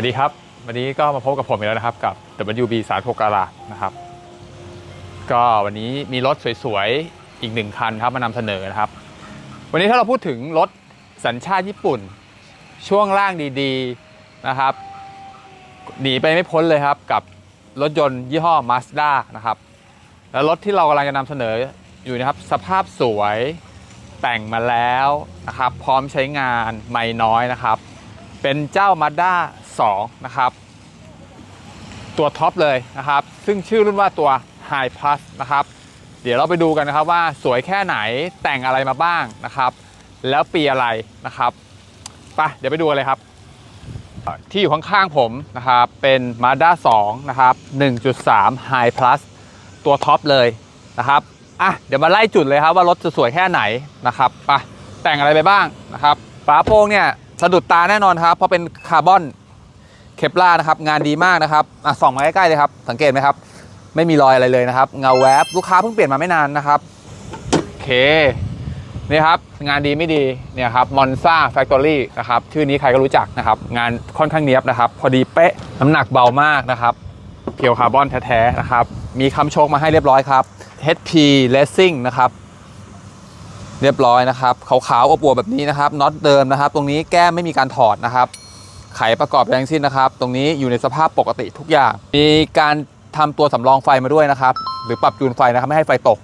วัสดีครับ วันนี้ก็มาพบกับผมอีกแล้วนะครับ กับ WB สารโพกาลานะครับ ก็วันนี้มีรถสวยๆ อีกหนึ่งคันครับมานำเสนอนะครับ วันนี้ถ้าเราพูดถึงรถสัญชาติญี่ปุ่น ช่วงล่างดีๆนะครับ หนีไปไม่พ้นเลยครับกับรถยนต์ยี่ห้อ Mazda นะครับ แล้วรถที่เรากำลังจะนำเสนออยู่นะครับ สภาพสวยแต่งมาแล้วนะครับ พร้อมใช้งานไม่น้อยนะครับ เป็นเจ้า Mazda 2 นะครับ ตัวท็อปเลยนะครับ ซึ่งชื่อรุ่นว่าตัว High Plus นะครับ เดี๋ยวเราไปดูกันนะครับว่าสวยแค่ไหนแต่งอะไรมาบ้างนะครับ แล้วปีอะไรนะครับไปเดี๋ยวไปดูกันเลยครับ ที่อยู่ข้างๆผมนะครับ เป็น Mazda 2 นะครับ 1.3 High Plus ตัวท็อปเลยนะครับอะเดี๋ยวมาไล่จุดเลยครับว่ารถจะสวยแค่ไหนนะครับไปแต่งอะไรไปบ้างนะครับฝาโปร่งเนี่ยสะดุดตาแน่นอนครับ เพราะเป็นคาร์บอน เคปลานะครับงานดีมากนะครับอะส่องมาใกล้ๆเลยครับ สังเกตไหมครับ ไม่มีรอยอะไรเลยนะครับ เงาแวบลูกค้าเพิ่งเปลี่ยนมาไม่นานนะครับโอเคนี่ครับงานดีไม่ดีเนี่ยครับมอนซ่าแฟคทอรี่นะครับชื่อนี้ใครก็รู้จักนะครับ งานค่อนข้างเนียบนะครับ พอดีเป๊ะน้ำหนักเบามากนะครับเพียวคาร์บอนแท้ๆนะครับ มีคำโชคมาให้เรียบร้อยครับ HP Racing นะครับเรียบร้อยนะครับขาวๆอบอวบแบบนี้นะครับน็อตเดิมนะครับ ตรงนี้แก้มไม่มีการถอดนะครับ ไขประกอบแรงสิ้นนะครับ ตรงนี้อยู่ในสภาพปกติทุกอย่าง มีการทำตัวสำรองไฟมาด้วยนะครับ หรือปรับจูนไฟนะครับ ไม่ให้ไฟตก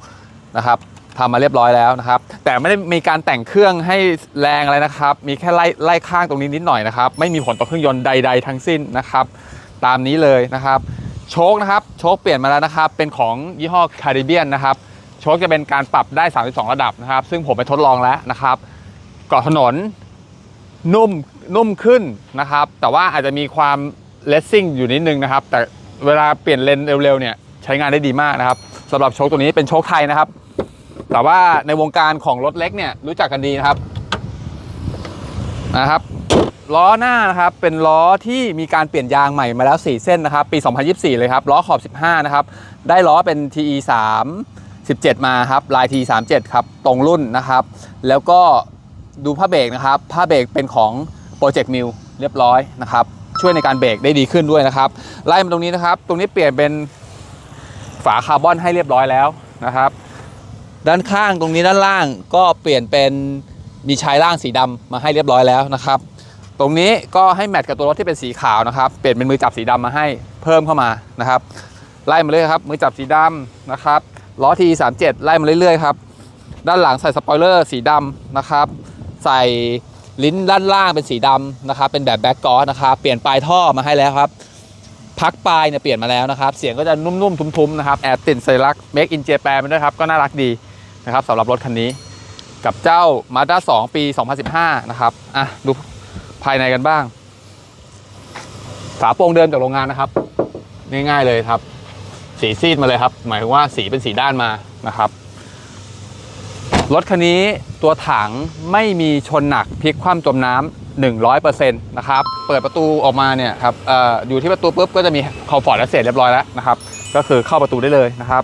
นะครับทำมาเรียบร้อยแล้วนะครับ แต่ไม่ได้มีการแต่งเครื่องให้แรงอะไรนะครับ มีแค่ไล่ไล่ข้างตรงนี้นิดหน่อยนะครับ ไม่มีผลต่อเครื่องยนต์ใด ๆ ทั้งสิ้นนะครับ ตามนี้เลยนะครับ โชคนะครับ โชคเปลี่ยนมาแล้วนะครับ เป็นของยี่ห้อคาริเบียนนะครับ โชคจะเป็นการปรับได้ 32 ระดับนะครับ ซึ่งผมไปทดลองแล้วนะครับเกาะถนนนุ่ม นุ่มขึ้นนะครับ แต่ว่าอาจจะมีความเลสซิ่งอยู่นิดนึงนะครับ แต่เวลาเปลี่ยนเลนเร็วๆเนี่ยใช้งานได้ดีมากนะครับสำหรับโชคตัวนี้เป็นโชคไทยนะครับ แต่ว่าในวงการของรถเล็กเนี่ยรู้จักกันดีนะครับนะครับล้อหน้านะครับเป็นล้อที่มีการเปลี่ยนยางใหม่มาแล้ว 4 เส้นนะครับ ปี 2024 เลยครับล้อขอบ 15 นะครับ ได้ล้อเป็น TE 3 17 มาครับลาย T 3 7 ครับตรงรุ่นนะครับ แล้วก็ดูผ้าเบรกนะครับผ้าเบรกเป็นของ Project m i l เรียบร้อยนะครับช่วยในการเบรกได้ดีขึ้นด้วยนะครับ ไล่มาตรงนี้นะครับ ตรงนี้เปลี่ยนเป็นฝาคาร์บอนให้เรียบร้อยแล้วนะครับ ด้านข้างตรงนี้ด้านล่างก็เปลี่ยนเป็นมีชายล่างสีดำมาให้เรียบร้อยแล้วนะครับ ตรงนี้ก็ให้แมทกับตัวรถที่เป็นสีขาวนะครับ เปลี่ยนเป็นมือจับสีดำมาให้เพิ่มเข้ามานะครับ ไล่มาเลยครับ มือจับสีดำนะครับล้อที37ไล่มาเรื่อยๆครับ ด้านหลังใส่สปอยเลอร์สีดำนะครับ ใส่ ลิ้นด้านล่างเป็นสีดำนะครับเป็นแบบแบ็กกอสนะครับเปลี่ยนปลายท่อมาให้แล้วครับพักปลายเนี่ยเปลี่ยนมาแล้วนะครับ เสียงก็จะนุ่มๆ ทุ้มๆนะครับแอบติดสัญลักษณ์ Make in Japan มาด้วยครับ ก็น่ารักดีนะครับสำหรับรถคันนี้ กับเจ้า Mazda 2 ปี 2015 นะครับ อะ ดูภายในกันบ้าง ฝาโปร่งเดิมจากโรงงานนะครับ ง่ายๆเลยครับ สีซีดมาเลยครับ หมายถึงว่าสีเป็นสีด้านมานะครับ รถคันนี้ตัวถังไม่มีชนหนักพลิกคว่ำจมน้ำ100%นะครับ เปิดประตูออกมาเนี่ยครับอออยู่ที่ประตูปุ๊บก็จะมีคอมฟอร์ตและเสร็จเรียบร้อยแล้วนะครับ ก็คือเข้าประตูได้เลยนะครับ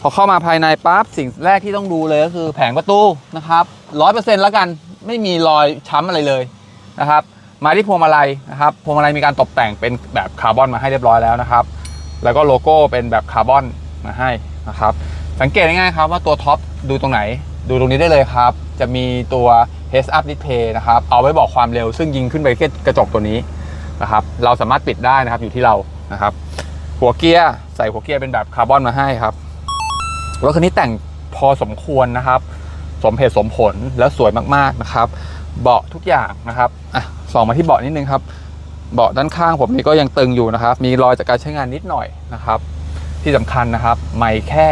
พอเข้ามาภายในปั๊บสิ่งแรกที่ต้องดูเลยก็คือแผงประตูนะครับร้อยเปอร์เซ็นต์แล้วกันไม่มีรอยช้ำอะไรเลยนะครับ มาที่พวงมาลัยนะครับ พวงมาลัยมีการตกแต่งเป็นแบบคาร์บอนมาให้เรียบร้อยแล้วนะครับ แล้วก็โลโก้เป็นแบบคาร์บอนมาให้นะครับ สังเกตง่ายๆครับว่าตัวท็อปดูตรงไหน ดูตรงนี้ได้เลยครับ จะมีตัว heads up display นะครับ เอาไว้บอกความเร็ว ซึ่งยิงขึ้นไปที่กระจกตัวนี้นะครับ เราสามารถปิดได้นะครับอยู่ที่เรานะครับ หัวเกียร์ใส่หัวเกียร์เป็นแบบคาร์บอนมาให้ครับ รถคันนี้แต่งพอสมควรนะครับ สมเหตุสมผลแล้วสวยมากๆนะครับ เบาะทุกอย่างนะครับอะส่องมาที่เบาะนิดนึงครับ เบาะด้านข้างผมนี่ก็ยังตึงอยู่นะครับ มีรอยจากการใช้งานนิดหน่อยนะครับ ที่สำคัญนะครับ ไม่แค่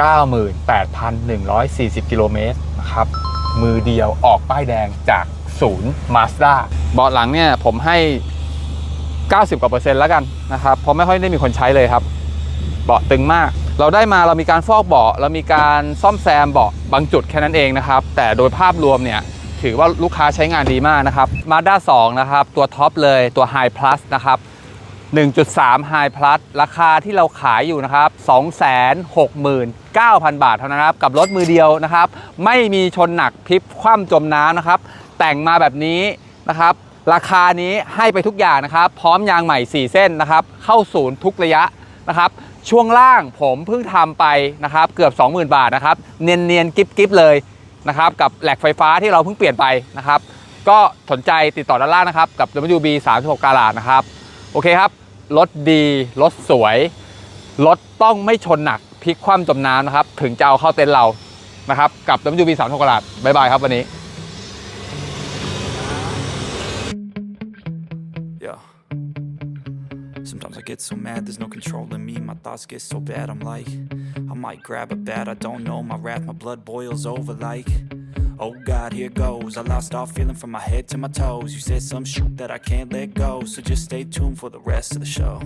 98,140 กิโลเมตรนะครับ มือเดียวออกป้ายแดงจากศูนย์มาสด้าเบาะหลังเนี่ยผมให้ 90 กว่าเปอร์เซ็นต์แล้วกันนะครับ เพราะไม่ค่อยได้มีคนใช้เลยครับ เบาะตึงมาก เราได้มาเรามีการฟอกเบาะเรามีการซ่อมแซมเบาะบางจุดแค่นั้นเองนะครับ แต่โดยภาพรวมเนี่ยถือว่าลูกค้าใช้งานดีมากนะครับ Mazda 2 นะครับ ตัวท็อปเลยตัว High Plus นะครับ 1.3 High Plus ราคาที่เราขายอยู่นะครับ 269,000 บาทเท่านั้นนะครับ กับรถมือเดียวนะครับ ไม่มีชนหนักพลิกคว่ำจมน้ำนะครับ แต่งมาแบบนี้นะครับ ราคานี้ให้ไปทุกอย่างนะครับ พร้อมยางใหม่ 4 เส้นนะครับ เข้าศูนย์ทุกระยะนะครับ ช่วงล่างผมเพิ่งทำไปนะครับ เกือบ 20,000 บาทนะครับ เนียนๆกิ๊บๆเลยนะครับ กับแหลกไฟฟ้าที่เราเพิ่งเปลี่ยนไปนะครับ ก็สนใจติดต่อด้านล่างนะครับ กับ WB 36กาลาดนะครับ โอเคครับ รถดี รถสวย รถต้องไม่ชนหนักพลิกคว่ำจมน้ำนะครับ ถึงจะเอาเข้าเต็นท์เรานะครับ กับ WB 36กาลาดบ๊ายบายครับวันนี้ Sometimes I get so mad, there's no control in me. My thoughts get so bad, I'm like, I might grab a bat, I don't know. My wrath, my blood boils over like, oh God, here goes. I lost all feeling from my head to my toes. You said some shit that I can't let go, so just stay tuned for the rest of the show.